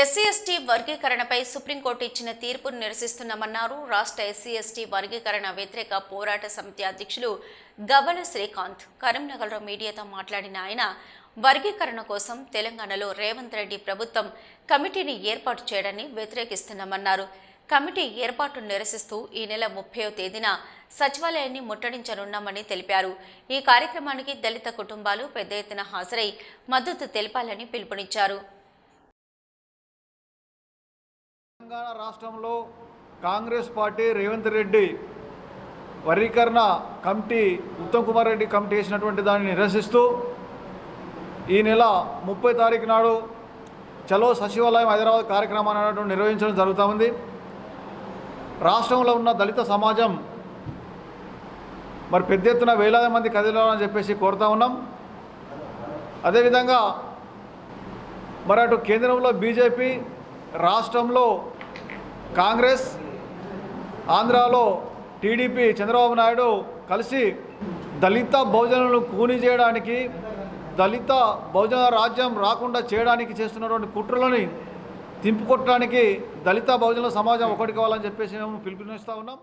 SC ST వర్గీకరణపై supreme court ఇచ్చిన తీర్పును నిరసిస్తున్నామన్నారు. రాష్ట్ర ఎస్సీ ఎస్టీ వర్గీకరణ వ్యతిరేక పోరాట సమితి అధ్యక్షులు గవల శ్రీకాంత్. కరీంనగర్లో మీడియాతో మాట్లాడిన ఆయన వర్గీకరణ కోసం తెలంగాణలో రేవంత్ రెడ్డి ప్రభుత్వం కమిటీని ఏర్పాటు చేయడాన్ని వ్యతిరేకిస్తున్నామన్నారు. కమిటీ ఏర్పాటును నిరసిస్తూ ఈ నెల ముప్పై తేదీన సచివాలయాన్ని ముట్టడించనున్నామని తెలిపారు. ఈ కార్యక్రమానికి దళిత కుటుంబాలు పెద్ద ఎత్తున హాజరై మద్దతు తెలపాలని పిలుపునిచ్చారు. తెలంగాణ రాష్ట్రంలో కాంగ్రెస్ పార్టీ రేవంత్ రెడ్డి వర్గీకరణ కమిటీ ఉత్తమ్ కుమార్ రెడ్డి కమిటీ వేసినటువంటి దాన్ని నిరసిస్తూ ఈ నెల ముప్పై తారీఖు నాడు చలో సచివాలయం హైదరాబాద్ కార్యక్రమాన్ని అనేటువంటి నిర్వహించడం జరుగుతూ ఉంది. రాష్ట్రంలో ఉన్న దళిత సమాజం మరి పెద్ద ఎత్తున వేలాది మంది కదిలాలని చెప్పేసి కోరుతా ఉన్నాం. అదేవిధంగా మరి అటు కేంద్రంలో బీజేపీ రాష్ట్రంలో కాంగ్రెస్ ఆంధ్రాలో టీడీపీ చంద్రబాబు నాయుడు కలిసి దళిత బహుజనులను కూని చేయడానికి దళిత బహుజన రాజ్యం రాకుండా చేయడానికి చేస్తున్నటువంటి కుట్రలని తింపుకొట్టడానికి దళిత బహుజన సమాజం ఒకటి కావాలని చెప్పేసి మేము పిలుపునిస్తూ ఉన్నాం.